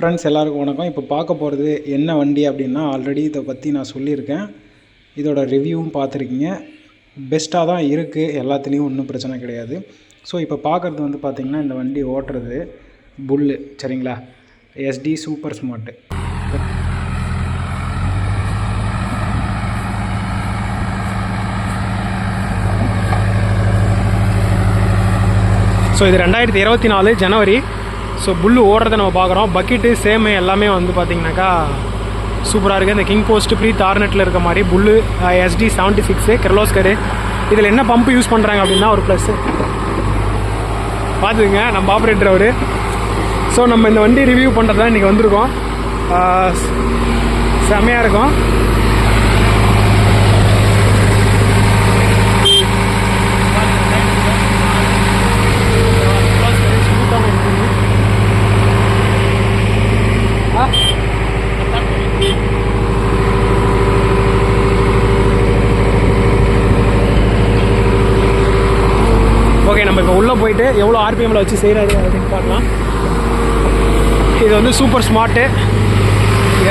Friends எல்லாருக்கும் வணக்கம். இப்போ பார்க்க போகிறது என்ன வண்டி அப்படின்னா ஆல்ரெடி இதை பற்றி நான் சொல்லியிருக்கேன். இதோட ரிவ்யூவும் பார்த்துருக்கீங்க. பெஸ்ட்டாக தான் இருக்குது எல்லாத்துலேயும் ஒன்றும் பிரச்சனை கிடையாது. ஸோ இப்போ பார்க்குறது வந்து பார்த்திங்கன்னா இந்த வண்டி ஓட்டுறது புல்லு சரிங்களா? எஸ்டி சூப்பர் ஸ்மார்ட்டு ஸோ இது ரெண்டாயிரத்தி இருபத்தி நாலு ஜனவரி ஸோ புல்லு ஓடுறத நம்ம பார்க்குறோம். பக்கெட்டு சேமு எல்லாமே வந்து பார்த்திங்கனாக்கா சூப்பராக இருக்குது இந்த கிங் போஸ்ட் ப்ரீ தார்நெட்டில் இருக்க மாதிரி புல்லு எஸ்டி செவன்ட்டி சிக்ஸு கிர்லோஸ்கரு இதில் என்ன பம்ப் யூஸ் பண்ணுறாங்க அப்படின்னா ஒரு ப்ளஸ்ஸு பார்த்துக்குங்க நம்ம ஆப்ரேட்டர் அவர். ஸோ நம்ம இந்த வண்டி ரிவ்யூ பண்ணுறது தான் இன்றைக்கி வந்திருக்கோம். Uh, செம்மையாக செமையாக இருக்கும் ஓகே நம்ம இப்போ உள்ளே போயிட்டு எவ்வளோ ஆர்பிஎம்மில் வச்சு செய்கிறாரு அப்படின்னு பார்க்கலாம். இது வந்து super smart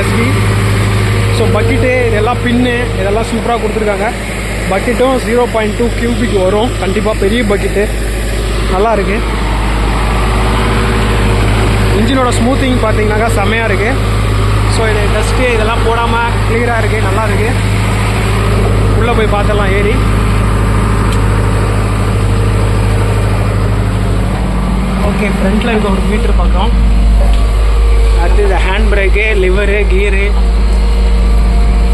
SP so bucket இதெல்லாம் பின்னு இதெல்லாம் சூப்பராக கொடுத்துருக்காங்க. பக்கெட்டும் ஜீரோ பாயிண்ட் டூ கியூபிக் வரும். கண்டிப்பாக பெரிய பக்கெட்டு நல்லா இருக்குது இன்ஜினோட ஸ்மூத்திங் பார்த்தீங்கன்னாக்கா செம்மையாக இருக்குது ஸோ இது டஸ்ட்டு இதெல்லாம் போடாமல் கிளியராக இருக்குது நல்லா இருக்குது உள்ளே போய் பார்த்துடலாம் ஏறி. ஓகே ஃப்ரண்ட்டில் இருக்க ஒரு மீட்டர் பார்க்குறோம். அடுத்து இது hand brake lever gear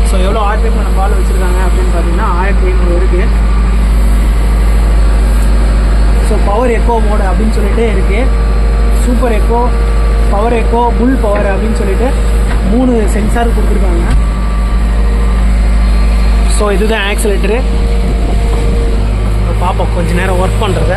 so எவ்வளோ ஆர்பிஎம் நம்ம பால் வச்சுருக்காங்க அப்படின்னு பார்த்தீங்கன்னா ஆயிரத்தி ஐநூறு இருக்குது ஸோ பவர் எக்கோ மோடு அப்படின்னு சொல்லிட்டு இருக்குது super eco power eco full power அப்படின்னு சொல்லிட்டு மூணு சென்சார் கொடுத்துருக்காங்க. ஸோ இதுதான் ஆக்சிலேட்டரு பார்ப்போம் கொஞ்சம் நேரம் ஒர்க் பண்ணுறத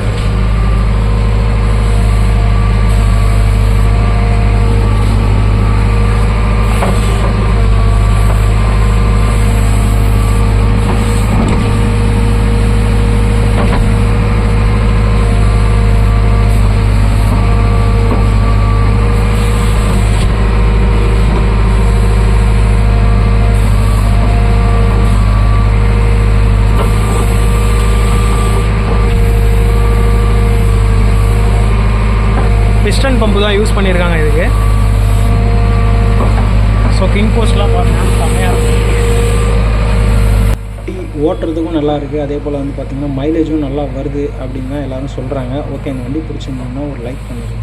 பிஸ்டன் பம்பு தான் யூஸ் பண்ணியிருக்காங்க இதுக்கு. ஸோ கிங் போஸ்ட்லாம் பார்த்தீங்கன்னா செம்மையாக இருக்கும் ஓட்டுறதுக்கும் நல்லா இருக்குது அதே போல் வந்து பார்த்திங்கன்னா மைலேஜும் நல்லா வருது அப்படின்னு தான் எல்லோரும் சொல்கிறாங்க ஓகே இந்த வண்டி பிடிச்சிருந்தோம்னா ஒரு லைக் பண்ணிடுங்க